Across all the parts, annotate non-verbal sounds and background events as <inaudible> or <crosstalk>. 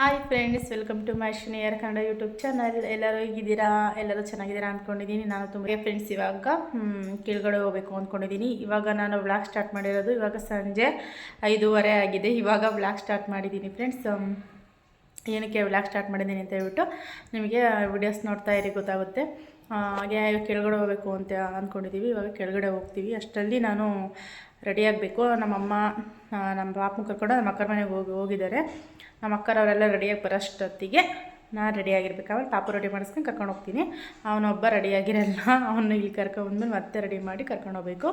Hi friends welcome to my ಶನಿಯರ್ Kannada YouTube channel ಎಲ್ಲರೂ ಹೇಗಿದ್ದೀರಾ? ಎಲ್ಲರೂ ಚೆನ್ನಾಗಿದ್ದೀರಾ ಅಂದ್ಕೊಂಡಿದ್ದೀನಿ ನಾನು ತುಂಬ ಫ್ರೆಂಡ್ಸ್ ಇವಾಗ ಕೆಳಗಡೆ ಹೋಗ್ಬೇಕು ಅಂದ್ಕೊಂಡಿದ್ದೀನಿ ಇವಾಗ ನಾನು ವ್ಲಾಗ್ ಸ್ಟಾರ್ಟ್ ಮಾಡಿರೋದು ಇವಾಗ ಸಂಜೆ ಐದೂವರೆ ಆಗಿದೆ. ಇವಾಗ ವ್ಲಾಗ್ ಸ್ಟಾರ್ಟ್ ಮಾಡಿದ್ದೀನಿ ಫ್ರೆಂಡ್ಸ್ ಏನಕ್ಕೆ ವ್ಲಾಗ್ ಸ್ಟಾರ್ಟ್ ಮಾಡಿದ್ದೀನಿ ಅಂತ ಹೇಳ್ಬಿಟ್ಟು ನಿಮಗೆ ವಿಡಿಯೋಸ್ ನೋಡ್ತಾ ಇರಿ ಗೊತ್ತಾಗುತ್ತೆ. ಹಾಗೆ ಕೆಳಗಡೆ ಹೋಗಬೇಕು ಅಂತ ಅಂದ್ಕೊಂಡಿದ್ದೀವಿ ಇವಾಗ ಕೆಳಗಡೆ ಹೋಗ್ತೀವಿ. ಅಷ್ಟರಲ್ಲಿ ನಾನು ರೆಡಿ ಆಗಬೇಕು. ನಮ್ಮಮ್ಮ ನಮ್ಮ ಪಾಪನ ಕರ್ಕೊಂಡು ನಮ್ಮ ಅಕ್ಕರ ಮನೆಗೆ ಹೋಗಿ, ಹೋಗಿದ್ದಾರೆ. ನಮ್ಮ ಅಕ್ಕರವರೆಲ್ಲ ರೆಡಿಯಾಗಿ ಬರೋಷ್ಟೊತ್ತಿಗೆ ನಾನು ರೆಡಿಯಾಗಿರ್ಬೇಕು ಆಮೇಲೆ ಪಾಪು ರೆಡಿ ಮಾಡಿಸ್ಕೊಂಡು ಕರ್ಕೊಂಡು ಹೋಗ್ತೀನಿ. ಅವನೊಬ್ಬ ರೆಡಿಯಾಗಿರಲ್ಲ ಅವನು ಇಲ್ಲಿ ಕರ್ಕೊಂಡ್ಬಂದ್ಮೇಲೆ ಮತ್ತೆ ರೆಡಿ ಮಾಡಿ ಕರ್ಕೊಂಡು ಹೋಗ್ಬೇಕು.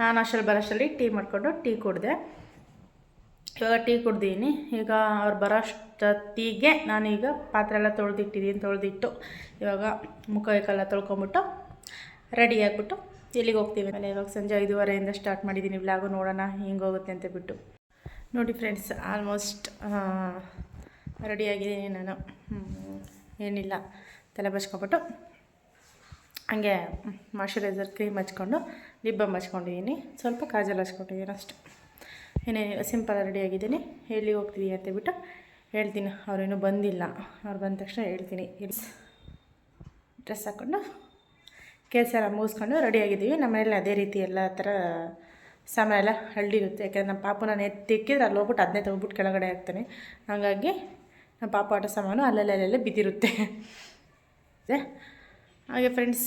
ನಾನು ಅಷ್ಟರಲ್ಲಿ ಬರೋಷ್ಟರಲ್ಲಿ ಟೀ ಮಾಡಿಕೊಂಡು ಟೀ ಕುಡಿದೆ. ಇವಾಗ ಟೀ ಕುಡ್ದೀನಿ. ಈಗ ಅವ್ರು ಬರೋಷ್ಟೊತ್ತಿಗೆ ನಾನೀಗ ಪಾತ್ರೆ ಎಲ್ಲ ತೊಳೆದಿಟ್ಟಿದ್ದೀನಿ, ತೊಳೆದಿಟ್ಟು ಇವಾಗ ಮುಖ ಕೈಕೆಲ್ಲ ತೊಳ್ಕೊಂಬಿಟ್ಟು ರೆಡಿ ಎಲ್ಲಿಗೆ ಹೋಗ್ತೀವಿ? ಆಮೇಲೆ ಇವಾಗ ಸಂಜೆ ಐದುವರೆಯಿಂದ ಸ್ಟಾರ್ಟ್ ಮಾಡಿದ್ದೀನಿ ಬ್ಲಾಗು ನೋಡೋಣ ಹಿಂಗೆ ಹೋಗುತ್ತೆ ಅಂತ ಬಿಟ್ಟು. ನೋಡಿ ಫ್ರೆಂಡ್ಸ್ ಆಲ್ಮೋಸ್ಟ್ ರೆಡಿಯಾಗಿದ್ದೀನಿ ನಾನು. ಏನಿಲ್ಲ. ತಲೆ ಬಚ್ಕೊಬಿಟ್ಟು ಹಂಗೆ ಮಾಯ್ಶ್ಚರೈಸರ್ ಕ್ರೀಮ್ ಹಚ್ಕೊಂಡು ಲಿಪ್ ಹಚ್ಕೊಂಡಿದ್ದೀನಿ ಸ್ವಲ್ಪ ಕಾಜಲ್ ಹಚ್ಕೊಂಡಿದ್ದೀನಿ ಅಷ್ಟು. ಏನೇ ಸಿಂಪಲ್ ರೆಡಿಯಾಗಿದ್ದೀನಿ ಎಲ್ಲಿಗೆ ಹೋಗ್ತೀವಿ ಅಂತ ಬಿಟ್ಟು ಹೇಳ್ತೀನಿ. ಅವರೇನು ಬಂದಿಲ್ಲ. ಅವ್ರು ಬಂದ ತಕ್ಷಣ ಹೇಳ್ತೀನಿ. ಡ್ರೆಸ್ ಹಾಕ್ಕೊಂಡು ಕೆಲಸ ಎಲ್ಲ ಮುಗಿಸ್ಕೊಂಡು ರೆಡಿಯಾಗಿದ್ದೀವಿ ನಮ್ಮ ಮನೇಲಿ ಅದೇ ರೀತಿ ಎಲ್ಲ ಥರ ಹಳ್ಳಿ ಹಳ್ಳಿರುತ್ತೆ ಯಾಕೆಂದರೆ ನಮ್ಮ ಪಾಪು ನಾನು ಎತ್ತಿಕ್ಕಿದ್ರೆ ಅಲ್ಲಿ ಹೋಗ್ಬಿಟ್ಟು ಅದನ್ನೇ ತೊಗೊಬಿಟ್ಟು ಕೆಳಗಡೆ ಹಾಕ್ತಾನೆ. ಹಾಗಾಗಿ ನಮ್ಮ ಪಾಪ ಆಟ ಸಾಮಾನು ಅಲ್ಲಲ್ಲೇ ಬಿದ್ದಿರುತ್ತೆ. ಹಾಗೆ ಫ್ರೆಂಡ್ಸ್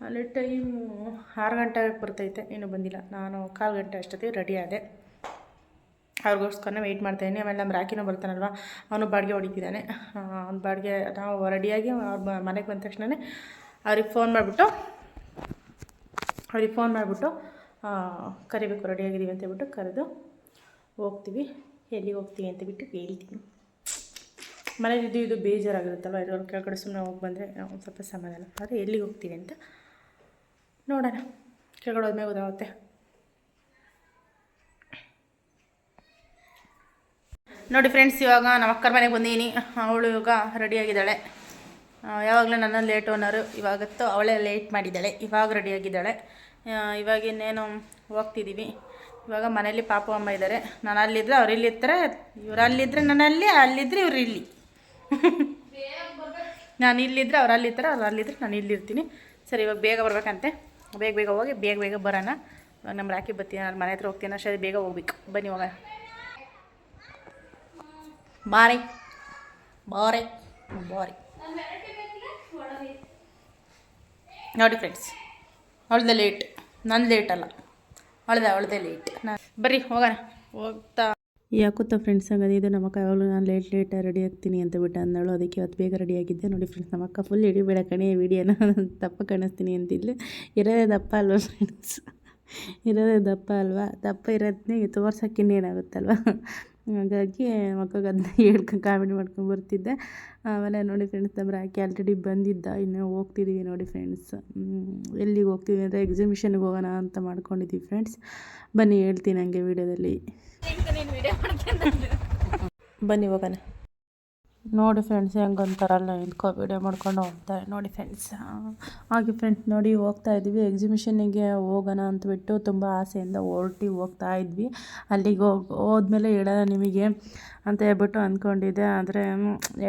ಅಲ್ಲಿ ಟೈಮು ಆರು ಗಂಟೆ ಬರ್ತೈತೆ. ಇನ್ನೂ ಬಂದಿಲ್ಲ. ನಾನು ಕಾಲು ಗಂಟೆ ಅಷ್ಟೊತ್ತಿಗೆ ರೆಡಿ ಆದೆ. ಅವ್ರಿಗೋಸ್ಕರ ವೆಯ್ಟ್ ಮಾಡ್ತಾಯಿದ್ದೀನಿ. ಆಮೇಲೆ ನಮ್ಮ ರಾಕಿನೂ ಬರ್ತಾನಲ್ವ? ಅವನು ಬಾಡಿಗೆ ಹೊಡಿತಿದ್ದಾನೆ. ಅವ್ನು ಬಾಡಿಗೆ ನಾವು ರೆಡಿಯಾಗಿ ಅವ್ರ ಮನೆಗೆ ಬಂದ ತಕ್ಷಣವೇ ಅವ್ರಿಗೆ ಫೋನ್ ಮಾಡಿಬಿಟ್ಟು, ಅವ್ರಿಗೆ ಫೋನ್ ಮಾಡಿಬಿಟ್ಟು ಕರಿಬೇಕು, ರೆಡಿಯಾಗಿದ್ದೀವಿ ಅಂತ ಹೇಳ್ಬಿಟ್ಟು ಕರೆದು ಹೋಗ್ತೀವಿ. ಎಲ್ಲಿಗೆ ಹೋಗ್ತೀವಿ ಅಂತ ಬಿಟ್ಟು ಹೇಳ್ತೀನಿ. ಮನೇಲಿ ಇದು ಇದು ಬೇಜಾರಾಗಿರುತ್ತಲ್ವ? ಇದ್ರಲ್ಲಿ ಕೆಳಗಡೆ ಸುಮ್ಮನೆ ಹೋಗಿ ಬಂದರೆ ಒಂದು ಸ್ವಲ್ಪ ಸಮಾಧಾನ. ಆದರೆ ಎಲ್ಲಿಗೆ ಹೋಗ್ತೀವಿ ಅಂತ ನೋಡೋಣ. ಕೆಳಗಡೆ ಹೋದ್ಮೇಲೆ ಗೊತ್ತಾಗುತ್ತೆ. ನೋಡಿ ಫ್ರೆಂಡ್ಸ್ ಇವಾಗ ನಮ್ಮ ಅಕ್ಕರ ಮನೆಗೆ ಬಂದೀನಿ. ಅವಳು ಇವಾಗ ರೆಡಿಯಾಗಿದ್ದಾಳೆ ಯಾವಾಗಲೂ ನನ್ನ ಲೇಟ್ ಓನರು ಇವಾಗತ್ತು ಅವಳೇ ಲೇಟ್ ಮಾಡಿದ್ದಾಳೆ. ಇವಾಗ ರೆಡಿಯಾಗಿದ್ದಾಳೆ ಇವಾಗ ಇನ್ನೇನು ಹೋಗ್ತಿದ್ದೀವಿ ಇವಾಗ ಮನೇಲಿ ಪಾಪು ಅಮ್ಮ ಇದ್ದಾರೆ ನಾನು ಅಲ್ಲಿದ್ದರೆ ಅವ್ರು ಇಲ್ಲಿರ್ತಾರೆ ಇವ್ರು ಅಲ್ಲಿದ್ದರೆ ನಾನು ಅಲ್ಲಿ ಅಲ್ಲಿದ್ದರೆ ಇವ್ರು ಇಲ್ಲಿ. ನಾನು ಇಲ್ಲಿದ್ದರೆ ಅವ್ರು ಅಲ್ಲಿರ್ತಾರೆ ಅವ್ರು ಅಲ್ಲಿದ್ದರೆ ನಾನು ಇಲ್ಲಿರ್ತೀನಿ ಸರಿ, ಇವಾಗ ಬೇಗ ಬರಬೇಕಂತೆ. ಬೇಗ ಬೇಗ ಹೋಗಿ, ಬೇಗ ಬೇಗ ಬರೋಣ. ಇವಾಗ ನಮ್ಮ ರಾಕಿ ಬರ್ತೀನಿ ನಾನು ಮನೆ ಹತ್ರ ಹೋಗ್ತೀನಿ. ಅಷ್ಟೇ, ಬೇಗ ಹೋಗ್ಬೇಕು. ಬನ್ನಿ ಹೋಗೋಣ ಬಾರಿ ಬಾರಿ ಬಾರಿ ನೋಡಿ ಫ್ರೆಂಡ್ಸ್ ಅವಳದೆ ಲೇಟ್ ನನ್ನ ಲೇಟ್ ಅಲ್ಲ. ಅವಳದೆ ಅವಳದೆ ಲೇಟ್ ನಾನು ಬರ್ರಿ, ಹೋಗೋಣ. ಹೋಗ್ತಾ ಯಾಕುತ್ತ ಫ್ರೆಂಡ್ಸ್ ಹಂಗದು ಇದು ನಮ್ಮಕ್ಕ ಯಾವಾಗಲೂ ನಾನು ಲೇಟ್ ಲೇಟ್ ರೆಡಿ ಆಗ್ತೀನಿ ಅಂತ ಬಿಟ್ಟು ಅಂದಳು. ಅದಕ್ಕೆ ಇವತ್ತು ಬೇಗ ರೆಡಿ ಆಗಿದ್ದೆ. ನೋಡಿ ಫ್ರೆಂಡ್ಸ್ ನಮ್ಮ ಅಕ್ಕ ಫುಲ್ ಹಿಡಿಬೇಡ ಕಣೆ ವಿಡಿಯೋನ ದಪ್ಪ ಕಾಣಿಸ್ತೀನಿ ಅಂತಿದ್ಲು. ಇರೋದೇ ದಪ್ಪ ಅಲ್ವಾ ಫ್ರೆಂಡ್ಸ್ ಇರೋದೇ ದಪ್ಪ ಅಲ್ವಾ? ದಪ್ಪ ಇರೋದನ್ನೇ ತೋರ್ಸೋಕೆ ಇನ್ನೇನಾಗುತ್ತಲ್ವ ಹಾಗಾಗಿ ಮಕ್ಕಳಿಗೆ ಅದನ್ನ <laughs> ಹೇಳ್ಕೊಂಡು ಕಾಮಿಡಿ ಮಾಡ್ಕೊಂಡು ಬರ್ತಿದ್ದೆ. ಆಮೇಲೆ ನೋಡಿ ಫ್ರೆಂಡ್ಸ್ ನಮ್ಮ ರಾಕಿ ಆಲ್ರೆಡಿ ಬಂದಿದ್ದ. ಇನ್ನು ಹೋಗ್ತಿದ್ದೀವಿ ನೋಡಿ ಫ್ರೆಂಡ್ಸ್ ಎಲ್ಲಿಗೆ ಹೋಗ್ತೀವಿ ಅಂದರೆ ಎಕ್ಸಿಬಿಷನ್ಗೆ ಹೋಗೋಣ ಅಂತ ಮಾಡ್ಕೊಂಡಿದ್ದೀವಿ ಫ್ರೆಂಡ್ಸ್ ಬನ್ನಿ ಹೇಳ್ತೀನಿ ಹಂಗೆ ವೀಡಿಯೋದಲ್ಲಿ ಬನ್ನಿ ಹೋಗೋಣ. ನೋಡಿ ಫ್ರೆಂಡ್ಸ್ ಹೆಂಗಂತಾರಲ್ಲ ಇಂದ್ಕೊ ವಿಡಿಯೋ ಮಾಡ್ಕೊಂಡು ಹೋಗ್ತಾರೆ ನೋಡಿ ಫ್ರೆಂಡ್ಸ್ ಹಾಗೆ ಫ್ರೆಂಡ್ಸ್ ನೋಡಿ ಹೋಗ್ತಾ ಇದ್ವಿ. ಎಕ್ಸಿಬಿಷನ್ನಿಗೆ ಹೋಗೋಣ ಅಂತಬಿಟ್ಟು ತುಂಬ ಆಸೆಯಿಂದ ಹೊರಟಿ ಹೋಗ್ತಾ ಇದ್ವಿ. ಅಲ್ಲಿಗೆ ಹೋಗಿ, ಹೋದ್ಮೇಲೆ ಹೇಳೋಣ ನಿಮಗೆ ಅಂತ ಹೇಳ್ಬಿಟ್ಟು ಅಂದ್ಕೊಂಡಿದ್ದೆ. ಆದರೆ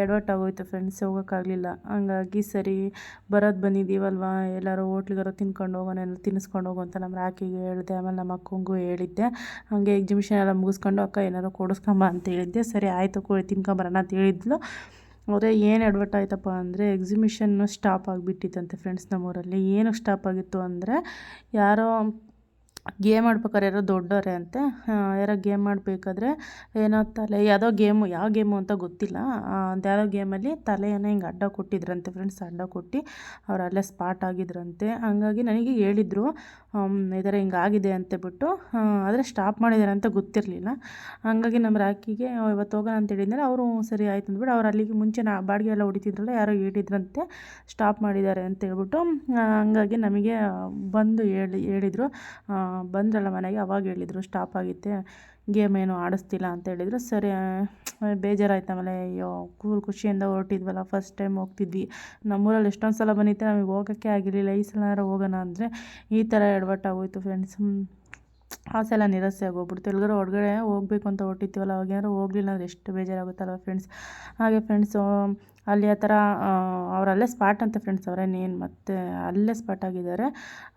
ಎಡವಟ್ಟು ಆಗೋಯ್ತು ಫ್ರೆಂಡ್ಸ್ ಹೋಗೋಕ್ಕಾಗಲಿಲ್ಲ. ಹಂಗಾಗಿ ಸರಿ, ಬರೋದು ಬಂದಿದ್ದೀವಲ್ವ ಎಲ್ಲರೂ ಹೋಟ್ಲಿಗಾರು ತಿನ್ಕೊಂಡು ಹೋಗೋಣ, ಎಲ್ಲ ತಿನ್ನಿಸ್ಕೊಂಡು ಹೋಗು ಅಂತ ನಮ್ಮ ರಾಕಿಗೆ ಹೇಳಿದೆ. ಆಮೇಲೆ ನಮ್ಮ ಅಕ್ಕಂಗೂ ಹೇಳಿದ್ದೆ. ಹಾಗೆ ಎಕ್ಸಿಬಿಷನ್ ಎಲ್ಲ ಮುಗಿಸ್ಕೊಂಡು, ಅಕ್ಕ ಏನಾರು ಕೊಡಿಸ್ಕೊಂಬ ಅಂತ ಹೇಳಿದ್ದೆ. ಸರಿ, ಆಯಿತು ತಿನ್ಕೊಂಬರೋಣ ಅಂತ ಹೇಳಿದ್ಲು. ಆದರೆ ಏನು ಎಡ್ವರ್ಟ್ ಆಯ್ತಪ್ಪ ಅಂದರೆ ಎಕ್ಸಿಬಿಷನ್ನು ಸ್ಟಾಪ್ ಆಗಿಬಿಟ್ಟಿತ್ತಂತೆ ಫ್ರೆಂಡ್ಸ್ ನಮ್ಮೂರಲ್ಲಿ. ಏನು ಸ್ಟಾಪ್ ಆಗಿತ್ತು ಅಂದರೆ ಯಾರೋ ಗೇಮ್ ಆಡ್ಬೇಕಾದ್ರೆ ಯಾರೋ ದೊಡ್ಡವರೇ ಅಂತೆ. ಯಾರೋ ಗೇಮ್ ಆಡಬೇಕಾದ್ರೆ ಏನೋ ತಲೆ, ಯಾವುದೋ ಗೇಮು ಯಾವ ಗೇಮು ಅಂತ ಗೊತ್ತಿಲ್ಲ. ಅದ್ಯಾವುದೋ ಗೇಮಲ್ಲಿ ತಲೆಯನ್ನು ಹಿಂಗೆ ಅಡ್ಡ ಕೊಟ್ಟಿದ್ರಂತೆ ಫ್ರೆಂಡ್ಸ್ ಅಡ್ಡ ಕೊಟ್ಟು ಅವರಲ್ಲೇ ಸ್ಪಾಟ್ ಆಗಿದ್ರಂತೆ. ಹಾಗಾಗಿ ನನಗೆ ಹೇಳಿದರು ಈ ಥರ ಹಿಂಗೆ ಆಗಿದೆ ಅಂತ ಬಿಟ್ಟು ಆದರೆ ಸ್ಟಾಪ್ ಮಾಡಿದ್ದಾರೆ ಅಂತ ಗೊತ್ತಿರಲಿಲ್ಲ. ಹಂಗಾಗಿ ನಮ್ಮ ರಾಕಿಗೆ ಇವತ್ತು ಹೋಗೋಣ ಅಂತ ಹೇಳಿದ್ಮೇಲೆ ಅವರು ಸರಿ ಆಯ್ತು ಅಂದ್ಬಿಟ್ಟು ಅವ್ರು ಅಲ್ಲಿಗೆ ಮುಂಚೆ ನಾ, ಬಾಡಿಗೆ ಎಲ್ಲ ಹೊಡಿತಿದ್ರಲ್ಲ, ಯಾರೋ ಹೇಳಿದ್ರಂತೆ ಸ್ಟಾಪ್ ಮಾಡಿದ್ದಾರೆ ಅಂತ ಹೇಳ್ಬಿಟ್ಟು ಹಂಗಾಗಿ ನಮಗೆ ಬಂದು ಹೇಳಿ, ಹೇಳಿದರು. ಬಂದ್ರಲ್ಲ ಮನೆಗೆ, ಅವಾಗ ಹೇಳಿದರು ಸ್ಟಾಪ್ ಆಗಿತ್ತೆ. ಗೇಮ್ ಏನು ಆಡಿಸ್ತಿಲ್ಲ ಅಂತ ಹೇಳಿದರು. ಸರಿ ಬೇಜಾರಾಯ್ತು. ಆಮೇಲೆ, ಅಯ್ಯೋ, ಕೂಲ್ ಖುಷಿಯಿಂದ ಹೊರಟಿದ್ವಲ್ಲ ಫಸ್ಟ್ ಟೈಮ್ ಹೋಗ್ತಿದ್ವಿ. ನಮ್ಮೂರಲ್ಲಿ ಎಷ್ಟೊಂದು ಸಲ ಬಂದಿತ್ತು, ನಮಗೆ ಹೋಗೋಕ್ಕೆ ಆಗಿರಲಿಲ್ಲ. ಈ ಸಲ ಹೋಗೋಣ ಅಂದರೆ ಈ ಥರ ಎಡವಟ್ಟಾಗೋಯ್ತು ಫ್ರೆಂಡ್ಸ್ ಆಸೆ ಎಲ್ಲ ನಿರಾಸೆ ಆಗೋಗ್ಬಿಡ್ತು. ಎಲ್ಲಿಗಾರ ಹೊರಗಡೆ ಹೋಗ್ಬೇಕು ಅಂತ ಹೊಟ್ಟಿತ್ತೀವಲ್ಲ ಅವಾಗ ಏನಾದ್ರು ಹೋಗ್ಲಿಲ್ಲ ಅಂದ್ರೆ ಎಷ್ಟು ಬೇಜಾರಾಗುತ್ತಲ್ಲ ಫ್ರೆಂಡ್ಸ್ ಹಾಗೆ ಫ್ರೆಂಡ್ಸು ಅಲ್ಲಿ ಆ ಥರ ಅವರಲ್ಲೇ ಸ್ಪಾಟ್ ಅಂತ ಫ್ರೆಂಡ್ಸ್ ಅವರೇನೇನು ಮತ್ತೆ ಅಲ್ಲೇ ಸ್ಪಾಟ್ ಆಗಿದ್ದಾರೆ.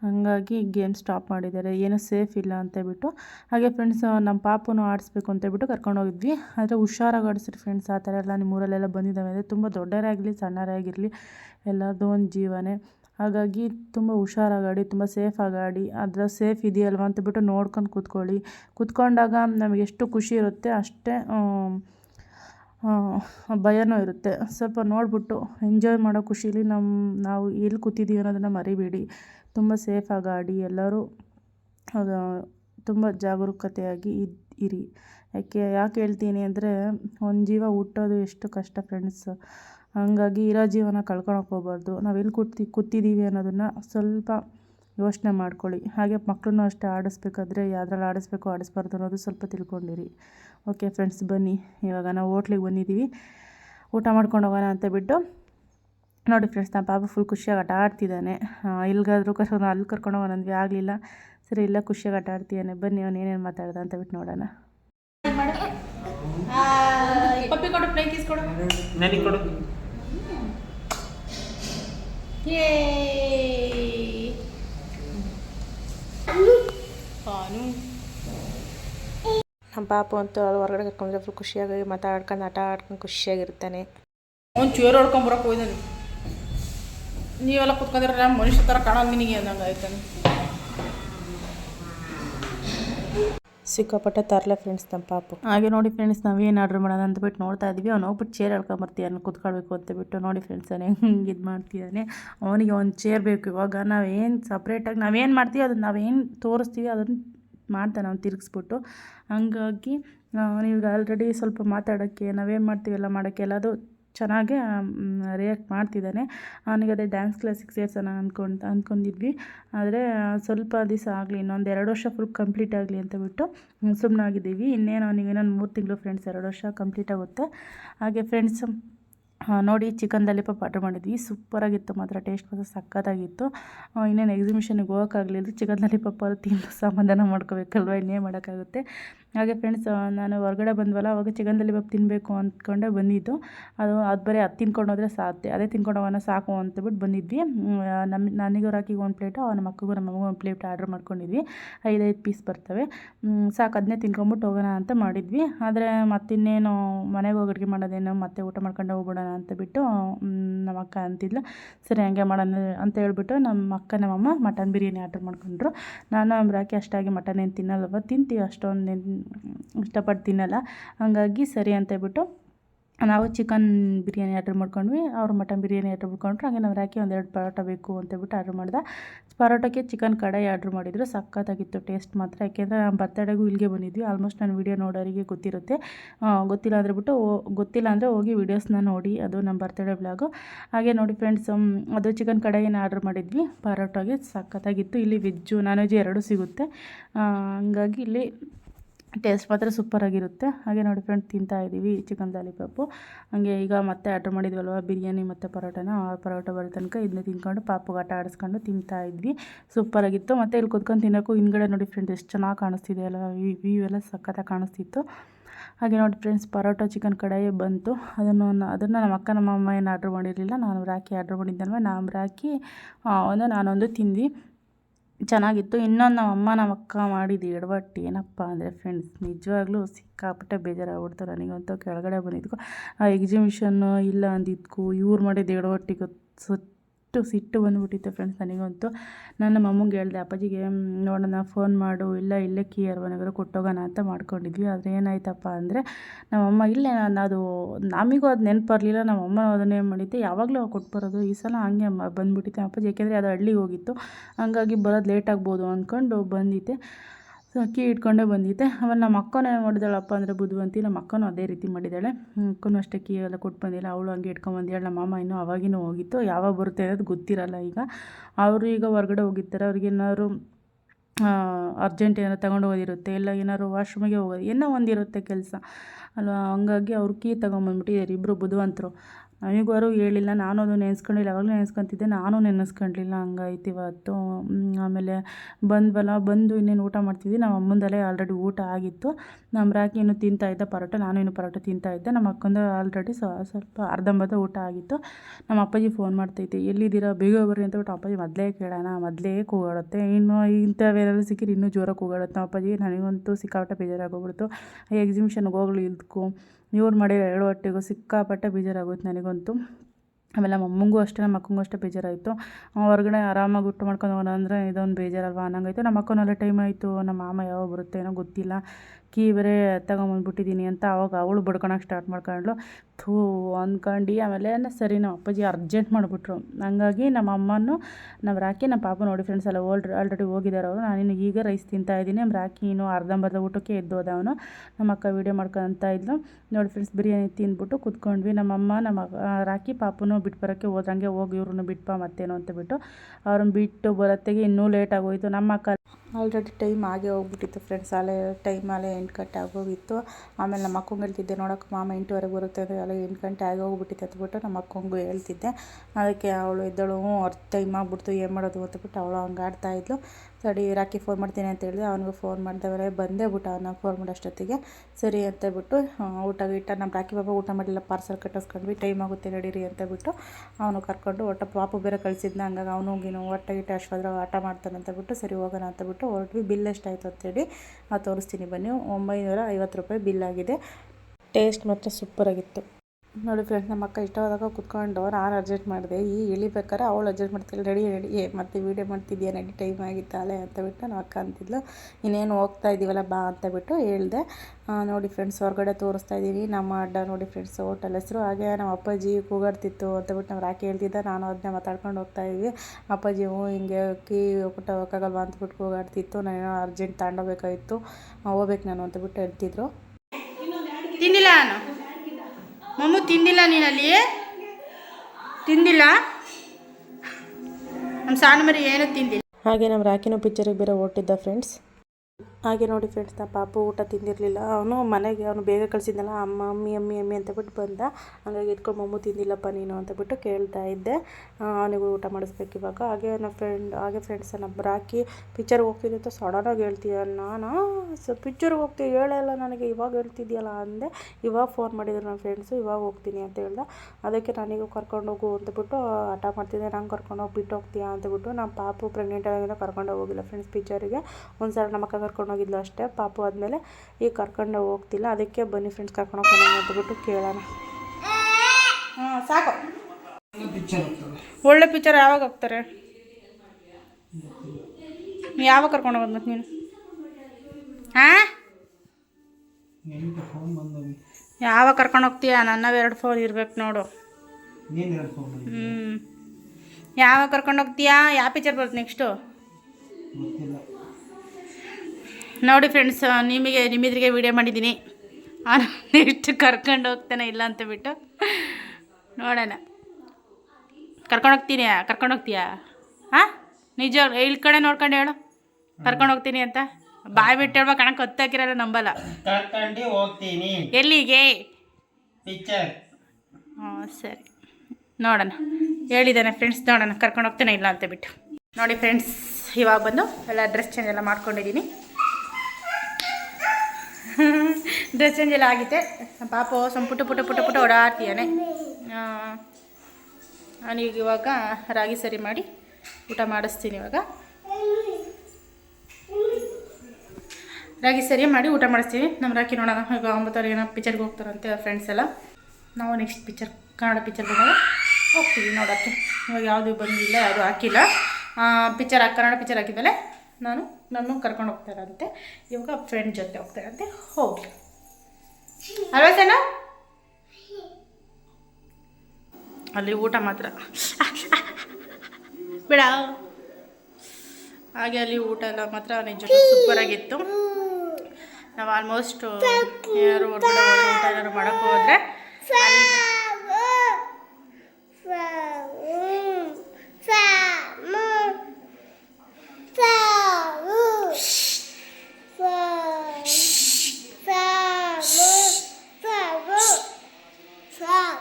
ಹಾಗಾಗಿ ಗೇಮ್ ಸ್ಟಾಪ್ ಮಾಡಿದ್ದಾರೆ. ಏನೂ ಸೇಫ್ ಇಲ್ಲ ಅಂತೇಳ್ಬಿಟ್ಟು ಹಾಗೆ ಫ್ರೆಂಡ್ಸ್ ನಮ್ಮ ಪಾಪನೂ ಆಡಿಸ್ಬೇಕು ಅಂತೇಳ್ಬಿಟ್ಟು ಕರ್ಕೊಂಡು ಹೋಗಿದ್ವಿ ಆದರೆ ಹುಷಾರಾಗಿ ಆಡಿಸ್ರಿ ಫ್ರೆಂಡ್ಸ್ ಆ ಥರ ಎಲ್ಲ ನಿಮ್ಮ ಊರಲ್ಲೆಲ್ಲ ಬಂದಿದ್ದಾವೆ. ಅಂದರೆ ತುಂಬ ದೊಡ್ಡವರೇ ಆಗಲಿ, ಸಣ್ಣವರೇ ಆಗಿರಲಿ, ಎಲ್ಲರದ್ದು ಒಂದು ಜೀವನೇ. ಹಾಗಾಗಿ ತುಂಬ ಹುಷಾರಾಗಾಡಿ, ತುಂಬ ಸೇಫಾಗಿ ಆಡಿ ಅದರ ಸೇಫ್ ಇದೆಯಲ್ವ ಅಂತಬಿಟ್ಟು ನೋಡ್ಕೊಂಡು ಕೂತ್ಕೊಳ್ಳಿ. ಕೂತ್ಕೊಂಡಾಗ ನಮಗೆ ಎಷ್ಟು ಖುಷಿ ಇರುತ್ತೆ, ಅಷ್ಟೇ ಭಯನೂ ಇರುತ್ತೆ. ಸ್ವಲ್ಪ ನೋಡಿಬಿಟ್ಟು ಎಂಜಾಯ್ ಮಾಡೋ ಖುಷೀಲಿ ನಮ್ಮ ನಾವು ಎಲ್ಲಿ ಕೂತಿದ್ದೀವಿ ಅನ್ನೋದನ್ನು ಮರಿಬೇಡಿ. ತುಂಬ ಸೇಫಾಗಿ ಆಡಿ ಎಲ್ಲರೂ ತುಂಬ ಜಾಗರೂಕತೆಯಾಗಿ ಇದು, ಇರಿ. ಯಾಕೆ ಯಾಕೆ ಹೇಳ್ತೀನಿ ಅಂದರೆ ಒಂದು ಜೀವ ಹುಟ್ಟೋದು ಎಷ್ಟು ಕಷ್ಟ ಫ್ರೆಂಡ್ಸ್ ಹಾಗಾಗಿ ಇರೋ ಜೀವನ ಕಳ್ಕೊಳಕ್ಕೆ ಹೋಗ್ಬಾರ್ದು. ನಾವು ಎಲ್ಲಿ ಕೂತಿ ಕೂತಿದ್ದೀವಿ ಅನ್ನೋದನ್ನು ಸ್ವಲ್ಪ ಯೋಚನೆ ಮಾಡ್ಕೊಳ್ಳಿ. ಹಾಗೆ ಮಕ್ಕಳನ್ನೂ ಅಷ್ಟೇ ಆಡಿಸ್ಬೇಕಾದ್ರೆ ಯಾವ್ದ್ರಲ್ಲಿ ಆಡಿಸ್ಬೇಕು ಆಡಿಸ್ಬಾರ್ದು ಅನ್ನೋದು ಸ್ವಲ್ಪ ತಿಳ್ಕೊಂಡಿರಿ. ಓಕೆ ಫ್ರೆಂಡ್ಸ್ ಬನ್ನಿ. ಇವಾಗ ನಾವು ಹೋಟ್ಲಿಗೆ ಬಂದಿದ್ದೀವಿ ಊಟ ಮಾಡ್ಕೊಂಡು ಹೋಗೋಣ ಅಂತ ಬಿಟ್ಟು ನೋಡಿ ಫ್ರೆಂಡ್ಸ್ ನಮ್ಮ ಪಾಪ ಫುಲ್ ಖುಷಿಯಾಗಿ ಆಟ ಆಡ್ತಿದ್ದಾನೆ ಇಲ್ಗಾದ್ರೂ ಕರ್ಕೊಂಡು ಅಲ್ಲಿ ಕರ್ಕೊಂಡು ಹೋಗೋಣ ಅಂದ್ವಿ ಆಗಲಿಲ್ಲ. ಸರಿ ಇಲ್ಲ ಖುಷಿಯಾಗಿ ಆಟ ಆಡ್ತಿದ್ದಾನೆ ಬನ್ನಿ ಅವನು ಏನೇನು ಮಾತಾಡ್ದ ಅಂತ ಬಿಟ್ಟು ನೋಡೋಣ. ಪಪ್ಪಿ ಕೊಡು ಕೊಡು. ನನಗೆ ಕೊಡು ನಮ್ಮ ಪಾಪು ಅಂತೂ ಹೊರಗಡೆ ಕರ್ಕೊಂಡ್ರೆ ಫುಲ್ ಖುಷಿಯಾಗಿ ಮಾತಾಡ್ಕೊಂಡು ಆಟ ಆಡ್ಕೊಂಡು ಖುಷಿಯಾಗಿರ್ತಾನೆ. ಒಂದು ಚೇರ್ ಹೊಡ್ಕೊಂಬರಕ್ಕೆ ಹೋಯ್ದಾನೆ ನೀವೆಲ್ಲ ಕುತ್ಕೊಂಡಿರ ಮನುಷ್ಯ ಥರ ಕಾಣೋದು ನಿನಗೆ ಅಂದಂಗೆ ಆಯ್ತಾನೆ. ಸಿಕ್ಕಾಪಟ್ಟೆ ತರಲೆ ಫ್ರೆಂಡ್ಸ್ ನಮ್ಮ ಪಾಪು. ಹಾಗೆ ನೋಡಿ ಫ್ರೆಂಡ್ಸ್ ನಾವು ಏನು ಆರ್ಡ್ರ್ ಮಾಡೋಣ ಅಂದ್ಬಿಟ್ಟು ಬಿಟ್ಟು ನೋಡ್ತಾ ಇದ್ವಿ. ಅವ್ನು ಹೋಗ್ಬಿಟ್ಟು ಚೇರ್ ಹೇಳ್ಕೊಂಬರ್ತೀಯ ಕುತ್ಕೊಳ್ಬೇಕು ಅಂತ ಬಿಟ್ಟು ನೋಡಿ ಫ್ರೆಂಡ್ಸ್ ಅವ್ನು ಹೆಂಗೆ ಇದು ಮಾಡ್ತಿದ್ದಾನೆ ಅವನಿಗೆ ಒಂದು ಚೇರ್ ಬೇಕು ಇವಾಗ. ನಾವೇನು ಸಪ್ರೇಟಾಗಿ ನಾವೇನು ಮಾಡ್ತೀವಿ ಅದನ್ನು ನಾವೇನು ತೋರಿಸ್ತೀವಿ ಅದನ್ನು ಮಾಡ್ತಾನೆ ಅವ್ನು ತಿರುಗಿಸ್ಬಿಟ್ಟು. ಹಂಗಾಗಿ ನೀವು ಆಲ್ರೆಡಿ ಸ್ವಲ್ಪ ಮಾತಾಡೋಕ್ಕೆ ನಾವೇನು ಮಾಡ್ತೀವಿ ಎಲ್ಲ ಮಾಡೋಕ್ಕೆ? ಎಲ್ಲದು ಚೆನ್ನಾಗೇ ರಿಯಾಕ್ಟ್ ಮಾಡ್ತಿದ್ದಾನೆ. ಅವನಿಗೆ ಅದೇ ಡ್ಯಾನ್ಸ್ ಕ್ಲಾಸಿಗೆ ಸೇರ್ಸೋಣ ಅಂದ್ಕೊಂಡು ಅಂದ್ಕೊಂಡಿದ್ವಿ ಆದರೆ, ಸ್ವಲ್ಪ ದಿವಸ ಆಗಲಿ, ಇನ್ನೊಂದು ಎರಡು ವರ್ಷ ಫುಲ್ ಕಂಪ್ಲೀಟ್ ಆಗಲಿ ಅಂತ ಬಿಟ್ಟು ಸುಮ್ಮನಾಗಿದ್ದೀವಿ ಇನ್ನೇನು ಅವನಿಗೆ ಇನ್ನೊಂದು ಮೂರು ತಿಂಗಳು ಫ್ರೆಂಡ್ಸ್ ಎರಡು ವರ್ಷ ಕಂಪ್ಲೀಟ್ ಆಗುತ್ತೆ. ಹಾಗೆ ಫ್ರೆಂಡ್ಸ್ ನೋಡಿ ಚಿಕನ್ ಲಾಲಿಪಾಪ್ ಆರ್ಡರ್ ಮಾಡಿದ್ವಿ. ಸೂಪರಾಗಿತ್ತು ಮಾತ್ರ ಟೇಸ್ಟ್ ಮಾತ್ರ ಸಕ್ಕತ್ತಾಗಿತ್ತು ಇನ್ನೇನು ಎಕ್ಸಿಬಿಷನ್ಗೆ ಹೋಗೋಕ್ಕಾಗಲಿಲ್ಲ. ಚಿಕನ್ ಲಾಲಿಪಾಪ್ ತಿಂದು ಸಮಾಧಾನ ಮಾಡ್ಕೋಬೇಕಲ್ವ? ಇನ್ನೇನು ಮಾಡೋಕ್ಕಾಗುತ್ತೆ? ಹಾಗೆ ಫ್ರೆಂಡ್ಸ್ ನಾನು ಹೊರಗಡೆ ಬಂದ್ವಲ್ಲ, ಅವಾಗ ಚಿಕನ್ ಲಾಲಿಪಾಪ್ ತಿನ್ನಬೇಕು ಅಂದ್ಕೊಂಡೆ ಬಂದಿದ್ದು. ಅದು ಅದು ಬರೀ ಅದು ತಿನ್ಕೊಂಡು ಹೋದರೆ ಸಾಧ್ಯ. ಅದೇ ತಿನ್ಕೊಂಡು ಹೋಗೋಣ ಸಾಕು ಅಂತಬಿಟ್ಟು ಬಂದಿದ್ವಿ. ನಮ್ಮ ನನಗೂ ರಾಕಿಗೆ ಒಂದು ಪ್ಲೇಟು ನಮ್ಮ ಮಕ್ಕಳಿಗೂ ನಮ್ಮ ಮಗು ಒಂದು ಪ್ಲೇಟ್ ಆರ್ಡ್ರ್ ಮಾಡ್ಕೊಂಡಿದ್ವಿ. ಐದೈದು ಪೀಸ್ ಬರ್ತವೆ. ಸಾಕು ಅದನ್ನೇ ತಿನ್ಕೊಂಬಿಟ್ಟು ಹೋಗೋಣ ಅಂತ ಮಾಡಿದ್ವಿ. ಆದರೆ ಮತ್ತಿನ್ನೇನು ಮನೆಗೆ ಹೋಗಿ ಅಡುಗೆ ಮಾಡೋದೇನು, ಮತ್ತೆ ಊಟ ಮಾಡ್ಕೊಂಡು ಹೋಗ್ಬಿಡೋಣ ಅಂತ ಬಿಟ್ಟು ನಮ್ಮ ಅಕ್ಕ ಅಂತಿದ್ಲು. ಸರಿ, ಹಂಗೆ ಮಾಡೋಣ ಅಂತ ಹೇಳ್ಬಿಟ್ಟು ನಮ್ಮ ಅಕ್ಕ ನಮ್ಮಮ್ಮ ಮಟನ್ ಬಿರಿಯಾನಿ ಆರ್ಡ್ರ್ ಮಾಡ್ಕೊಂಡ್ರು. ನಾನು, ರಾಕಿ ಅಷ್ಟಾಗಿ ಮಟನ್ ಏನು ತಿನ್ನಲ್ವ ತಿಂತೀವಿ ಅಷ್ಟೊಂದು ಇಷ್ಟಪಟ್ಟು ತಿನ್ನಲ್ಲ ಹಾಗಾಗಿ ಸರಿ ಅಂತ ಹೇಳ್ಬಿಟ್ಟು ನಾವು ಚಿಕನ್ ಬಿರಿಯಾನಿ ಆರ್ಡ್ರ್ ಮಾಡ್ಕೊಂಡ್ವಿ. ಅವ್ರು ಮಟನ್ ಬಿರಿಯಾನಿ ಆರ್ಡ್ರ್ ಮಾಡ್ಕೊಂಡ್ರು. ಹಾಗೆ ನಾವು ರಾಕಿ ಒಂದೆರಡು ಪರೋಟ ಬೇಕು ಅಂತೇಳ್ಬಿಟ್ಟು ಆರ್ಡ್ರ್ ಮಾಡ್ದೆ. ಪರೋಟಕ್ಕೆ ಚಿಕನ್ ಕಡಾಯಿ ಆರ್ಡ್ರ್ ಮಾಡಿದ್ರು. ಸಖತ್ತಾಗಿತ್ತು ಟೇಸ್ಟ್ ಮಾತ್ರ. ಯಾಕೆಂದರೆ ನಾನು ಬರ್ತಡೇಗೂ ಇಲ್ಲಿಗೆ ಬಂದಿದ್ವಿ. ಆಲ್ಮೋಸ್ಟ್ ನಾನು ವೀಡಿಯೋ ನೋಡೋರಿಗೆ ಗೊತ್ತಿರುತ್ತೆ. ಗೊತ್ತಿಲ್ಲ ಅಂದರೆ ಬಿಟ್ಟು ಗೊತ್ತಿಲ್ಲ ಅಂದರೆ ಹೋಗಿ ವೀಡಿಯೋಸ್ನ ನೋಡಿ. ಅದು ನಮ್ಮ ಬರ್ತಡೇ ಬ್ಲಾಗು ಹಾಗೆ ನೋಡಿ ಫ್ರೆಂಡ್ಸ್ ಅದು ಚಿಕನ್ ಕಡಾಯಿನ ಆರ್ಡ್ರ್ ಮಾಡಿದ್ವಿ. ಪರೋಟಾಗೆ ಸಖತ್ತಾಗಿತ್ತು. ಇಲ್ಲಿ ವೆಜ್ಜು, ನಾನ್ ವೆಜ್ ಎರಡೂ ಸಿಗುತ್ತೆ. ಹಂಗಾಗಿ ಇಲ್ಲಿ ಟೇಸ್ಟ್ ಮಾತ್ರ ಸೂಪರಾಗಿರುತ್ತೆ ಹಾಗೆ ನೋಡಿ ಫ್ರೆಂಡ್ ತಿಂತಾ ಇದ್ದೀವಿ ಚಿಕನ್ ಲಾಲಿಪಾಪು ಹಾಗೆ ಈಗ ಮತ್ತೆ ಆರ್ಡ್ರ್ ಮಾಡಿದ್ವಲ್ವ, ಬಿರಿಯಾನಿ ಮತ್ತು ಪರೋಟನ? ಆ ಪರೋಟ ಬರೋ ತನಕ ಇದನ್ನ ತಿಂದ್ಕೊಂಡು ಪಾಪು ಆಟ ಆಡಿಸ್ಕೊಂಡು ತಿಂತಾ ಇದ್ವಿ. ಸೂಪರಾಗಿತ್ತು ಮತ್ತು ಇಲ್ಲಿ ಕುತ್ಕೊಂಡು ತಿನ್ನೋಕ್ಕೂ ಹಿಂದ್ಗಡೆ ನೋಡಿ ಫ್ರೆಂಡ್ ಎಷ್ಟು ಚೆನ್ನಾಗಿ ಕಾಣಿಸ್ತಿದೆ ಅಲ್ಲ ವ್ಯೂ ಎಲ್ಲ ಸಖತ್ತಾಗಿ ಕಾಣಿಸ್ತಿತ್ತು. ಹಾಗೆ ನೋಡಿ ಫ್ರೆಂಡ್ಸ್ ಪರೋಟ ಚಿಕನ್ ಕಡಾಯಿ ಬಂತು. ಅದನ್ನು ಅದನ್ನು ನಮ್ಮ ಅಕ್ಕ ನಮ್ಮ ಅಮ್ಮ ಏನು ಆರ್ಡ್ರ್ ಮಾಡಿರಲಿಲ್ಲ, ನಾನು ರಾಕಿ ಆರ್ಡ್ರ್ ಮಾಡಿದ್ದಲ್ವ? ನಾನು ರಾಕಿ ಒಂದು ನಾನೊಂದು ತಿಂದ್ವಿ. ಚೆನ್ನಾಗಿತ್ತು. ಇನ್ನೊಂದು ನಮ್ಮ ಅಮ್ಮ, ನಮ್ಮ ಅಕ್ಕ ಮಾಡಿದ್ದು ಎಡವಟ್ಟು ಏನಪ್ಪ ಅಂದರೆ ಫ್ರೆಂಡ್ಸ್ ನಿಜವಾಗ್ಲೂ ಸಿಕ್ಕಾಪಟ್ಟೆ ಬೇಜಾರಾಗ್ಬಿಡ್ತು ನನಗಂತೂ ಕೆಳಗಡೆ ಬಂದಿದ್ದಕ್ಕೂ ಆ ಎಕ್ಸಿಬಿಷನ್ನು ಇಲ್ಲ ಅಂದಿದ್ದಕ್ಕೂ ಇವ್ರು ಮಾಡಿದ್ದು ಎಡವಟ್ಟಿಗೆ ಅಷ್ಟು ಸಿಟ್ಟು ಬಂದುಬಿಟ್ಟಿತ್ತು ಫ್ರೆಂಡ್ಸ್ ನನಗಂತೂ. ನನ್ನ ನಮ್ಮ ಹೇಳಿದೆ, ಅಪ್ಪಾಜಿಗೆ ನೋಡೋಣ ಫೋನ್ ಮಾಡು, ಇಲ್ಲ ಇಲ್ಲೇ ಕೀ ಅರ್ವನಗರ ಕೊಟ್ಟೋಗೋಣ ಅಂತ ಮಾಡ್ಕೊಂಡಿದ್ವಿ. ಆದರೆ ಏನಾಯ್ತಪ್ಪ ಅಂದರೆ ನಮ್ಮಮ್ಮ ಇಲ್ಲೇ ನಾನು ಅದು ನಮಗೂ ಅದು ನೆನಪು ಬರಲಿಲ್ಲ. ನಮ್ಮಮ್ಮ ಅದನ್ನೇ ಮಾಡಿದ್ದೆ. ಯಾವಾಗಲೂ ಕೊಟ್ಟು ಬರೋದು ಈ ಸಲ ಹಂಗೆ ಬಂದುಬಿಟ್ಟಿತ್ತು ಅಪ್ಪಾಜಿ. ಯಾಕೆಂದರೆ ಅದು ಹಳ್ಳಿಗೆ ಹೋಗಿತ್ತು. ಹಂಗಾಗಿ ಬರೋದು ಲೇಟ್ ಆಗ್ಬೋದು ಅಂದ್ಕೊಂಡು ಬಂದಿದ್ದೆ. ಸೊ ಅಕ್ಕಿ ಇಟ್ಕೊಂಡೇ ಬಂದಿದ್ದೆ. ಆಮೇಲೆ ನಮ್ಮ ಅಕ್ಕನ ಏನು ಮಾಡಿದಾಳಪ್ಪ ಅಂದರೆ ಬುದ್ಧಿವಂತಿ, ನಮ್ಮ ಅಕ್ಕನೂ ಅದೇ ರೀತಿ ಮಾಡಿದ್ದಾಳೆ ಅಕ್ಕನೂ ಅಷ್ಟೇ ಕೀ ಎಲ್ಲ ಕೊಟ್ಟು ಬಂದಿಲ್ಲ. ಅವಳು ಹಂಗೆ ಇಟ್ಕೊಂಬಂದಿದ್ದಾಳೆ ನಮ್ಮ ಮಾಮ ಇನ್ನೂ ಅವಾಗಿನೂ ಹೋಗಿತ್ತು. ಯಾವಾಗ ಬರುತ್ತೆ ಅನ್ನೋದು ಗೊತ್ತಿರಲ್ಲ ಈಗ. ಅವರು ಈಗ ಹೊರಗಡೆ ಹೋಗಿರ್ತಾರೆ. ಅವ್ರಿಗೇನಾದ್ರು ಅರ್ಜೆಂಟ್ ಏನಾರು ತಗೊಂಡು ಹೋಗೋದಿರುತ್ತೆ. ಇಲ್ಲ ಏನಾದ್ರು ವಾಶ್ರೂಮಿಗೆ ಹೋಗೋದು. ಏನೋ ಒಂದಿರುತ್ತೆ ಕೆಲಸ. ಅಲ್ವಾ? ಹಂಗಾಗಿ ಅವ್ರು ಕೀ ತೊಗೊಂಬಂದ್ಬಿಟ್ಟಿದ್ದಾರೆ ಇಬ್ಬರು ಬುದ್ಧಿವಂತರು. ನನಗಾರು ಹೇಳಿಲ್ಲ. ನಾನು ಅದು ನೆನೆಸ್ಕೊಂಡಿಲ್ಲ. ಯಾವಾಗಲೂ ನೆನೆಸ್ಕೊಂತಿದ್ದೆ. ನಾನು ನೆನೆಸ್ಕೊಂಡಿಲ್ಲ. ಹಂಗಾಯ್ತು ಇವತ್ತು. ಆಮೇಲೆ ಬಂದ್ವಲ್ಲ, ಬಂದು ಇನ್ನೇನು ಊಟ ಮಾಡ್ತಿದ್ವಿ. ನಮ್ಮ ಅಮ್ಮಂದಲ್ಲೇ ಆಲ್ರೆಡಿ ಊಟ ಆಗಿತ್ತು. ನಮ್ಮ ರಾಕಿ ಇನ್ನು ತಿಂತಾ ಇದ್ದ ಪರೋಟ, ನಾನು ಇನ್ನು ಪರೋಟ ತಿಂತಾ ಇದ್ದೆ. ನಮ್ಮ ಅಕ್ಕಂದು ಆಲ್ರೆಡಿ ಸ್ವಲ್ಪ ಅರ್ಧಂಬರ್ಧ ಊಟ ಆಗಿತ್ತು. ನಮ್ಮ ಅಪ್ಪಾಜಿ ಫೋನ್ ಮಾಡ್ತೈತೆ. ಎಲ್ಲಿದ್ದೀರಾ? ಬೇಗ ಬರ್ರಿ ಅಂತ ಬಿಟ್ಟು ಅಪ್ಪಾಜಿ ಮೊದಲೇ ಕೇಳೋಣ, ಮೊದಲೇ ಕೂಗಾಡುತ್ತೆ. ಇನ್ನು ಇಂಥವೇನಾದ್ರು ಸಿಕ್ಕಿದ್ರೆ ಇನ್ನೂ ಜೋರಾಗಿ ಕೂಗಾಡುತ್ತೆ. ನಮ್ಮ ಅಪ್ಪಾಜಿ ನನಗಂತೂ ಸಿಕ್ಕಾಪಟ್ಟೆ ಬೇಜಾರಾಗೋಗ್ಬಿಡ್ತು. ಎಕ್ಸಿಬಿಷನ್ಗೆ ಹೋಗ್ಲಿ ಇದಕ್ಕೂ ಇವ್ರು ಮಾಡಿ ಎರಡು ಹೊಟ್ಟೆಗೂ ಸಿಕ್ಕಾಪಟ್ಟೆ ಬೇಜಾರಾಗೋಯ್ತು ನನಗಂತೂ. ಆಮೇಲೆ ನಮ್ಮ ಅಮ್ಮಂಗೂ ಅಷ್ಟೇ, ನಮ್ಮ ಅಕ್ಕಂಗೂ ಅಷ್ಟೇ ಬೇಜಾರಾಯಿತು. ಹೊರಗಡೆ ಆರಾಮಾಗಿ ಊಟ ಮಾಡ್ಕೊಂಡು ಹೋಗೋಣ ಅಂದರೆ ಇದೊಂದು ಬೇಜಾರಲ್ವಾ? ಅನ್ನಂಗಾಯ್ತು ನಮ್ಮ ಅಕ್ಕನಲ್ಲೇ ಟೈಮ್ ಆಯಿತು, ನಮ್ಮ ಮಾಮ ಯಾವಾಗ ಬರುತ್ತೆ ಏನೋ ಗೊತ್ತಿಲ್ಲ. ಕೀ ಬೇರೆ ತಗೊಂಬಂದ್ಬಿಟ್ಟಿದ್ದೀನಿ ಅಂತ ಅವಾಗ ಅವಳು ಬಡ್ಕೊಳಕ್ಕೆ ಸ್ಟಾರ್ಟ್ ಮಾಡ್ಕೊಂಡ್ಳು. ಥೂ ಅಂದ್ಕೊಂಡು ಆಮೇಲೆ ಸರಿ, ನಮ್ಮ ಅಪ್ಪಾಜಿ ಅರ್ಜೆಂಟ್ ಮಾಡಿಬಿಟ್ರು. ಹಂಗಾಗಿ ನಮ್ಮ ಅಮ್ಮನೂ, ನಮ್ಮ ರಾಕಿ ನಮ್ಮ ಪಾಪ ನೋಡಿ ಫ್ರೆಂಡ್ಸ್ ಎಲ್ಲ ಓಲ್ಡ್ ಆಲ್ರೆಡಿ ಹೋಗಿದ್ದಾರೆ ಅವರು. ನಾನಿನ್ನು ಈಗ ರೈಸ್ ತಿಂತಾ ಇದ್ದೀನಿ. ನಮ್ಮ ರಾಕಿ ಇನ್ನೂ ಅರ್ಧಂಬರ್ಧ ಊಟಕ್ಕೆ ಎದ್ದೋದ ಅವನು ನಮ್ಮ ಅಕ್ಕ ವೀಡಿಯೋ ಮಾಡ್ಕೊತ ಇದ್ಲು. ನೋಡಿ ಫ್ರೆಂಡ್ಸ್ ಬಿರಿಯಾನಿ ತಿಂದ್ಬಿಟ್ಟು ಕುತ್ಕೊಂಡ್ವಿ. ನಮ್ಮಮ್ಮ ನಮ್ಮ ಅಕ್ಕ- ರಾಕಿ ಪಾಪನೂ ಬಿಟ್ಟು ಬರೋಕ್ಕೆ ಹೋದಂಗೆ ಹೋಗಿ ಇವ್ರನ್ನ ಬಿಟ್ಪ ಮತ್ತೇನು ಅಂತ ಬಿಟ್ಟು. ಅವ್ರನ್ನ ಬಿಟ್ಟು ಬರೋತ್ತಿಗೆ ಇನ್ನೂ ಲೇಟ್ ಆಗೋಯಿತು. ನಮ್ಮ ಅಕ್ಕ ಆಲ್ರೆಡಿ ಟೈಮ್ ಆಗೇ ಹೋಗ್ಬಿಟ್ಟಿತ್ತು ಫ್ರೆಂಡ್ಸ್ ಅಲ್ಲೇ ಟೈಮಲ್ಲೇ ಎಂಟು ಗಂಟೆ ಆಗೋಗಿತ್ತು. ಆಮೇಲೆ ನಮ್ಮ ಅಕ್ಕಂಗೆ ಹೇಳ್ತಿದ್ದೆ ನೋಡೋಕೆ ಮಾಮ ಎಂಟುವರೆಗೆ ಬರುತ್ತೆ ಅಂದರೆ ಅಲ್ಲೇ ಎಂಟು ಗಂಟೆ ಆಗಿ ಹೋಗ್ಬಿಟ್ಟಿತ್ತು ಅಂದ್ಬಿಟ್ಟು ನಮ್ಮ ಅಕ್ಕಂಗೂ ಹೇಳ್ತಿದ್ದೆ. ಅದಕ್ಕೆ ಅವಳು ಇದ್ದಳು ಅರ್ಧ ಟೈಮ್ ಆಗ್ಬಿಡ್ತು, ಏನು ಮಾಡೋದು ಅಂತಬಿಟ್ಟು ಅವಳು ಹಂಗೆ ಆಡ್ತಾ ಸರಿ, ರಾಕಿ ಫೋನ್ ಮಾಡ್ತೀನಿ ಅಂತ ಹೇಳಿದೆ. ಅವನಿಗೂ ಫೋನ್ ಮಾಡಿದವರೆ ಬಂದೇ ಬಿಟ್ಟ ಅವನ ಫೋನ್ ಮಾಡೋಷ್ಟೊತ್ತಿಗೆ ಸರಿ ಅಂತ ಬಿಟ್ಟು ಊಟ ಗೀಟ ನಮ್ಮ ರಾಕಿ ಬಾಬಾ ಊಟ ಮಾಡಿಲ್ಲ ಪಾರ್ಸಲ್ ಕಟ್ಟಿಸ್ಕೊಂಡ್ವಿ ಟೈಮ್ ಆಗುತ್ತೆ ನಡೀರಿ ಅಂತ ಬಿಟ್ಟು ಅವನು ಕರ್ಕೊಂಡು ಒಟ್ಟ ಪಾಪು ಬೇರೆ ಕಳಿಸಿದ್ನ, ಹಂಗಾಗಿ ಅವನು ಹೋಗಿನೂ. ಹೊಟ್ಟೆ ಗಿಟ್ಟ ಅಶ್ವಾದ್ರ ಆಟ ಮಾಡ್ತಾನೆ ಅಂತ ಬಿಟ್ಟು, ಸರಿ ಹೋಗೋಣ ಅಂತ ಬಿಟ್ಟು ಹೊರಟ್ವಿ. ಬಿಲ್ ಎಷ್ಟಾಯಿತು ಅಂತೇಳಿ ಆ, ತೋರಿಸ್ತೀನಿ ಬನ್ನಿ. ಒಂಬೈನೂರ ಐವತ್ತು ರೂಪಾಯಿ ಬಿಲ್ ಆಗಿದೆ. ಟೇಸ್ಟ್ ಮಾತ್ರ ಸೂಪರಾಗಿತ್ತು ನೋಡಿ ಫ್ರೆಂಡ್ಸ್ ನಮ್ಮ ಅಕ್ಕ ಇಷ್ಟವಾದಾಗ ಕುತ್ಕೊಂಡು ನಾನು ಅಡ್ಜಸ್ಟ್ ಮಾಡಿದೆ? ಈ ಇಳಿಬೇಕಾರೆ ಅವಳು ಅಡ್ಜಸ್ಟ್ ಮಾಡ್ತಿಲ್ಲ. ರೆಡಿ ರೆಡಿ ಮತ್ತೆ ವೀಡಿಯೋ ಮಾಡ್ತಿದ್ಯಾ? ನಡಿ ಟೈಮ್ ಆಗಿತ್ತಾಳೆ ಅಂತ ಬಿಟ್ಟು ನಮ್ಮ ಅಕ್ಕ ಅಂತಿದ್ಲು. ಇನ್ನೇನು ಹೋಗ್ತಾ ಇದ್ದೀವಲ್ಲ ಬಾ ಅಂತ ಬಿಟ್ಟು ಹೇಳಿದೆ. ನೋಡಿ ಫ್ರೆಂಡ್ಸ್ ಹೊರಗಡೆ ತೋರಿಸ್ತಾ ಇದ್ದೀನಿ ನಮ್ಮ ಅಡ್ಡ ನೋಡಿ ಫ್ರೆಂಡ್ಸ್ ಹೋಟೆಲ್ ಹೆಸರು. ಹಾಗೆ ನಮ್ಮ ಅಪ್ಪಾಜಿ ಕೂಗಾಡ್ತಿತ್ತು ಅಂತ ಬಿಟ್ಟು ನಾವು ರಾಕಿ ಹೇಳ್ತಿದ್ದ? ನಾನು ಅದನ್ನ ಮಾತಾಡ್ಕೊಂಡು ಹೋಗ್ತಾ ಇದ್ವಿ. ಅಪ್ಪಾಜಿ, ಹ್ಞೂ, ಹಿಂಗೆ ಕೀ ಪುಟ್ಟ ಹೋಗೋಕ್ಕಾಗಲ್ವಾ ಅಂತ ಬಿಟ್ಟು ಕೂಗಾಡ್ತಿತ್ತು. ನಾನೇನೋ ಅರ್ಜೆಂಟ್ ತಗೊಂಡೋಗ್ಬೇಕಾಗಿತ್ತು. ಹೋಗ್ಬೇಕು ನಾನು ಅಂತ ಬಿಟ್ಟು ಹೇಳ್ತಿದ್ರು. ತಿನ್ನಿಲ್ಲ ನಾನು. ಮಮ್ಮು ತಿಂದಿಲ್ಲ ನೀನಲ್ಲಿ? ತಿಂದಿಲ್ಲ? ನಮ್ಮ ಸಣ್ಣ ಮರಿ ಏನೂ ತಿಂದಿಲ್ಲ. ಹಾಗೆ ನಮ್ಮ ರಾಕಿನೋ ಪಿಕ್ಚರಿಗೆ ಬೇರೆ ಓಟಿದ್ದ ಫ್ರೆಂಡ್ಸ್ ಹಾಗೆ ನೋಡಿ ಫ್ರೆಂಡ್ಸ್ ನಾ ಪಾಪು ಊಟ ತಿಂದಿರಲಿಲ್ಲ. ಅವನು ಮನೆಗೆ, ಅವನು ಬೇಗ ಕಳಿಸಿದ್ನಲ್ಲ, ಅಮ್ಮ, ಅಮ್ಮಿ ಅಮ್ಮಿ ಅಮ್ಮಿ ಅಂತ ಬಿಟ್ಟು ಬಂದ. ಹಾಗಾಗಿ ಇಟ್ಕೊಂಡು ಮಮ್ಮು ತಿಂದಿಲ್ಲಪ್ಪ ನೀನು ಅಂತ ಬಿಟ್ಟು ಕೇಳ್ತಾ ಇದ್ದೆ. ಅವನಿಗೂ ಊಟ ಮಾಡಿಸ್ಬೇಕು ಇವಾಗ. ಹಾಗೆ ನನ್ನ ಫ್ರೆಂಡ್ ಹಾಗೆ ಫ್ರೆಂಡ್ಸ್ ನಮ್ಮ ಹಾಕಿ ಪಿಕ್ಚರ್ಗೆ ಹೋಗ್ತಿದ್ದೆ ಅಂತ ಸಡನ್ನಾಗಿ ಹೇಳ್ತೀಯ ನಾನು? ಸೊ ಪಿಚ್ಚರ್ಗೆ ಹೋಗ್ತೀವಿ ಹೇಳಲ್ಲ ನನಗೆ. ಇವಾಗ ಹೇಳ್ತಿದ್ಯಲ್ಲ ಅಂದೆ. ಇವಾಗ ಫೋನ್ ಮಾಡಿದ್ರು ನನ್ನ ಫ್ರೆಂಡ್ಸು ಇವಾಗ ಹೋಗ್ತೀನಿ ಅಂತ ಹೇಳ್ದೆ. ಅದಕ್ಕೆ ನನಗೂ ಕರ್ಕೊಂಡು ಹೋಗು ಅಂತ ಬಿಟ್ಟು ಹಠ ಮಾಡ್ತಿದ್ದೆ. ನಂಗೆ ಕರ್ಕೊಂಡು ಹೋಗಿ, ಬಿಟ್ಟು ಹೋಗ್ತೀಯಾ ಅಂತ ಬಿಟ್ಟು ನಮ್ಮ ಪಾಪು ಪ್ರೆಗ್ನೆಂಟ್ ಆಗಿರೋ ಕರ್ಕೊಂಡು ಹೋಗಿಲ್ಲ ಫ್ರೆಂಡ್ಸ್ ಪಿಚ್ಚರಿಗೆ ಒಂದು ಸಲ ನಮ್ಮ ಅಕ್ಕ ಕರ್ಕೊಂಡು ಹೋಗಿದ್ಲು ಅಷ್ಟೇ, ಪಾಪ ಆದಮೇಲೆ ಈಗ ಕರ್ಕೊಂಡು ಹೋಗ್ತಿಲ್ಲ. ಅದಕ್ಕೆ ಬನ್ನಿ ಫ್ರೆಂಡ್ಸ್ ಕರ್ಕೊಂಡು ಹೋಗೋಣ ಅಂತ ಬಿಟ್ಟು ಕೇಳೋಣ. ಹಾಂ, ಸಾಕು. ಒಳ್ಳೆ ಪಿಕ್ಚರ್ ಯಾವಾಗ ಹೋಗ್ತಾರೆ ಯಾವಾಗ ಕರ್ಕೊಂಡು ಹೋಗೋದು ಮತ್ತೆ ನೀನು? ಹಾಂ? ಯಾವಾಗ ಕರ್ಕೊಂಡು ಹೋಗ್ತೀಯ? ನನ್ನ ಎರಡು ಫೋನ್ ಇರ್ಬೇಕು ನೋಡು. ಹ್ಞೂ ಯಾವಾಗ ಕರ್ಕೊಂಡು ಹೋಗ್ತೀಯಾ? ಯಾವ ಪಿಕ್ಚರ್ ಬರುತ್ತೆ ನೆಕ್ಸ್ಟು ನೋಡಿ ಫ್ರೆಂಡ್ಸ್ ನಿಮಗೆ ನಿಮ್ಮಿದ್ರಿಗೆ ವೀಡಿಯೋ ಮಾಡಿದ್ದೀನಿ. ನೆಕ್ಸ್ಟ್ ಕರ್ಕೊಂಡು ಹೋಗ್ತಾನೆ ಇಲ್ಲ ಅಂತ ಬಿಟ್ಟು. ನೋಡೋಣ. ಕರ್ಕೊಂಡು ಹೋಗ್ತೀನಿ ಕರ್ಕೊಂಡು ಹೋಗ್ತೀಯಾ? ಹಾಂ ನಿಜ ಇಲ್ಲಿ ಕಡೆ ನೋಡ್ಕೊಂಡು ಹೇಳು. ಕರ್ಕೊಂಡು ಹೋಗ್ತೀನಿ ಅಂತ. ಬಾಯ್ ಬಿಟ್ಟು ಹೇಳ್ಬೇಕು ಕಣಕ್ಕೆ ಹೊತ್ತಾಕಿರಲ್ಲ ನಂಬಲ್ಲ. ಕರ್ಕೊಂಡು ಹೋಗ್ತೀನಿ. ಎಲ್ಲಿಗೆ? ಪಿಕ್ಚರ್ ಹ್ಞೂ ಸರಿ. ನೋಡೋಣ. ಹೇಳಿದ್ದಾನೆ ಫ್ರೆಂಡ್ಸ್ ನೋಡೋಣ ಕರ್ಕೊಂಡು ಹೋಗ್ತಾನೆ ಇಲ್ಲ ಅಂತ ಬಿಟ್ಟು. ನೋಡಿ ಫ್ರೆಂಡ್ಸ್ ಇವಾಗ ಬಂದು ಎಲ್ಲ ಡ್ರೆಸ್ ಚೇಂಜ್ ಎಲ್ಲ ಮಾಡ್ಕೊಂಡಿದ್ದೀನಿ. ಡ್ರೆಸ್ ಚೇಂಜ್ ಎಲ್ಲ ಆಗಿದೆ ಪಾಪು ಸ್ವಲ್ಪ ಪುಟ ಪುಟ ಪುಟ ಪುಟ ಓಡಾಡ್ತೀಯಾನೆ ನಾನೀಗ ಇವಾಗ ರಾಗಿ ಸರಿ ಮಾಡಿ ಊಟ ಮಾಡಿಸ್ತೀನಿ ಇವಾಗ. ರಾಗಿ ಸರಿ ಮಾಡಿ ಊಟ ಮಾಡಿಸ್ತೀವಿ. ನಮ್ಮ ರಾಕಿ ನೋಡೋಣ. ಈಗ ಒಂಬತ್ತವ್ರು ಏನೋ ಪಿಕ್ಚರ್ಗೆ ಹೋಗ್ತಾರಂತೆ ಫ್ರೆಂಡ್ಸ್ ಎಲ್ಲ. ನಾವು ನೆಕ್ಸ್ಟ್ ಪಿಕ್ಚರ್ ಕನ್ನಡ ಪಿಕ್ಚರ್ ಬಂದಾಗ ಹೋಗ್ತೀವಿ ನೋಡೋಕ್ಕೆ. ಇವಾಗ ಯಾವುದು ಬಂದಿಲ್ಲ, ಯಾವುದು ಹಾಕಿಲ್ಲ. ಪಿಕ್ಚರ್ ಕನ್ನಡ ಪಿಕ್ಚರ್ ಹಾಕಿದ್ಮೇಲೆ ನಾನು ನನ್ನ ಕರ್ಕೊಂಡು ಹೋಗ್ತಾರಂತೆ ಇವಾಗ ಫ್ರೆಂಡ್ ಜೊತೆ ಹೋಗ್ತಾರಂತೆ ಹೋಗಿ. ಅಲ್ವಾ ಅಲ್ಲಿ ಊಟ ಮಾತ್ರ. ಬಿಡ. ಹಾಗೆ ಅಲ್ಲಿ ಊಟ ಎಲ್ಲ ಮಾತ್ರ ನಿಜ ಸೂಪರಾಗಿತ್ತು ನಾವು ಆಲ್ಮೋಸ್ಟ್ ಯಾರು ಊಟ ಏನಾದ್ರು ಮಾಡೋಕ್ಕೆ ಹೋದರೆ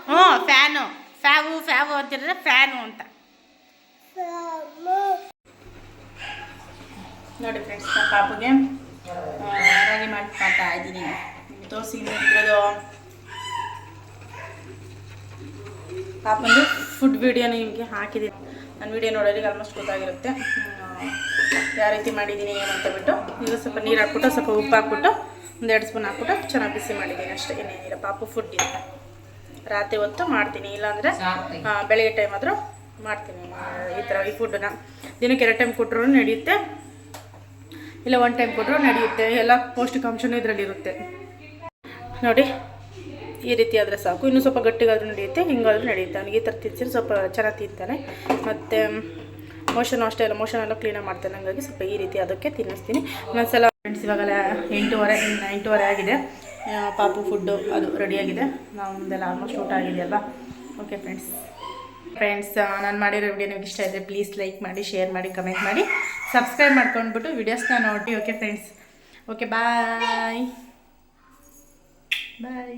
ಹ್ಞೂ ಫ್ಯಾನು ಪಾಪುಗೆ ಆ, ರಾಗಿ ಮಾಡಿ ಮಾಡ್ತಾ ಇದ್ದೀನಿ ತೋರಿಸಿ ಇರೋದು ಪಾಪಂದು ಫುಡ್ ವಿಡಿಯೋ ನಿಮಗೆ ಹಾಕಿದ್ದೀನಿ. ನನ್ನ ವಿಡಿಯೋ ನೋಡೋರಿಗೆ ಆಲ್ಮೋಸ್ಟ್ ಗೊತ್ತಾಗಿರುತ್ತೆ. ಯಾವ ರೀತಿ ಮಾಡಿದ್ದೀನಿ ಏನು ಅಂತ ಬಿಟ್ಟು. ಈಗ ಸ್ವಲ್ಪ ನೀರು ಹಾಕ್ಬಿಟ್ಟು ಸ್ವಲ್ಪ ಉಪ್ಪು ಹಾಕ್ಬಿಟ್ಟು ಒಂದು ಎರಡು ಸ್ಪೂನ್ ಹಾಕ್ಬಿಟ್ಟು ಚೆನ್ನಾಗಿ ಬಿಸಿ ಮಾಡಿದ್ದೀನಿ ಅಷ್ಟೇ. ಏನೇನಿಲ್ಲ ಪಾಪು ಫುಡ್ ಇಲ್ಲ. ರಾತ್ರಿ ಹೊತ್ತು ಮಾಡ್ತೀನಿ ಇಲ್ಲಾಂದರೆ ಬೆಳಗ್ಗೆ ಟೈಮ್ ಆದರೂ ಮಾಡ್ತೀನಿ ಈ ಥರ ಈ ಫುಡ್ಡನ್ನ ದಿನಕ್ಕೆ ಎರಡು ಟೈಮ್ ಕೊಟ್ಟರು ನಡೆಯುತ್ತೆ. ಇಲ್ಲ ಒನ್ ಟೈಮ್ ಕೊಟ್ಟರು ನಡೆಯುತ್ತೆ. ಎಲ್ಲ ಪೌಷ್ಟಿಕಾಂಶನೂ ಇದರಲ್ಲಿರುತ್ತೆ. ನೋಡಿ ಈ ರೀತಿ ಆದರೆ ಸಾಕು. ಇನ್ನೂ ಸ್ವಲ್ಪ ಗಟ್ಟಿಗಾದರೂ ನಡೆಯುತ್ತೆ, ಹಿಂಗಾದರೂ ನಡೆಯುತ್ತೆ. ಅವನಿಗೆ ಈ ಥರ ಸ್ವಲ್ಪ ಚೆನ್ನಾಗಿ ತಿಂತಾನೆ. ಮತ್ತು ಮೋಷನ್ ಅಷ್ಟೇ ಎಲ್ಲ ಮೋಷನ್ ಎಲ್ಲ ಕ್ಲೀನಾಗಿ ಮಾಡ್ತಾನೆ. ಹಂಗಾಗಿ ಸ್ವಲ್ಪ ಈ ರೀತಿ ಅದಕ್ಕೆ ತಿನ್ನಿಸ್ತೀನಿ. ಒಂದೊಂದ್ಸಲ ಫ್ರೆಂಡ್ಸ್ ಇವಾಗೆಲ್ಲ ಎಂಟೂವರೆ ಎಂಟೂವರೆ ಆಗಿದೆ. ಪಾಪು ಫುಡ್ಡು ಅದು ರೆಡಿಯಾಗಿದೆ ನಮ್ಮದೆಲ್ಲ ಆಲ್ಮೋಸ್ಟ್ ಊಟ ಆಗಿದೆಯಲ್ವಾ ಓಕೆ ಫ್ರೆಂಡ್ಸ್ ಫ್ರೆಂಡ್ಸ್ ನಾನು ಮಾಡಿರೋ ವಿಡಿಯೋ ನಿಮ್ಗೆ ಇಷ್ಟ ಇದ್ದರೆ ಪ್ಲೀಸ್ ಲೈಕ್ ಮಾಡಿ ಶೇರ್ ಮಾಡಿ ಕಮೆಂಟ್ ಮಾಡಿ. ಸಬ್ಸ್ಕ್ರೈಬ್ ಮಾಡ್ಕೊಂಡ್ಬಿಟ್ಟು ವಿಡಿಯೋಸ್ನ ನೋಡಿ. Okay friends okay bye bye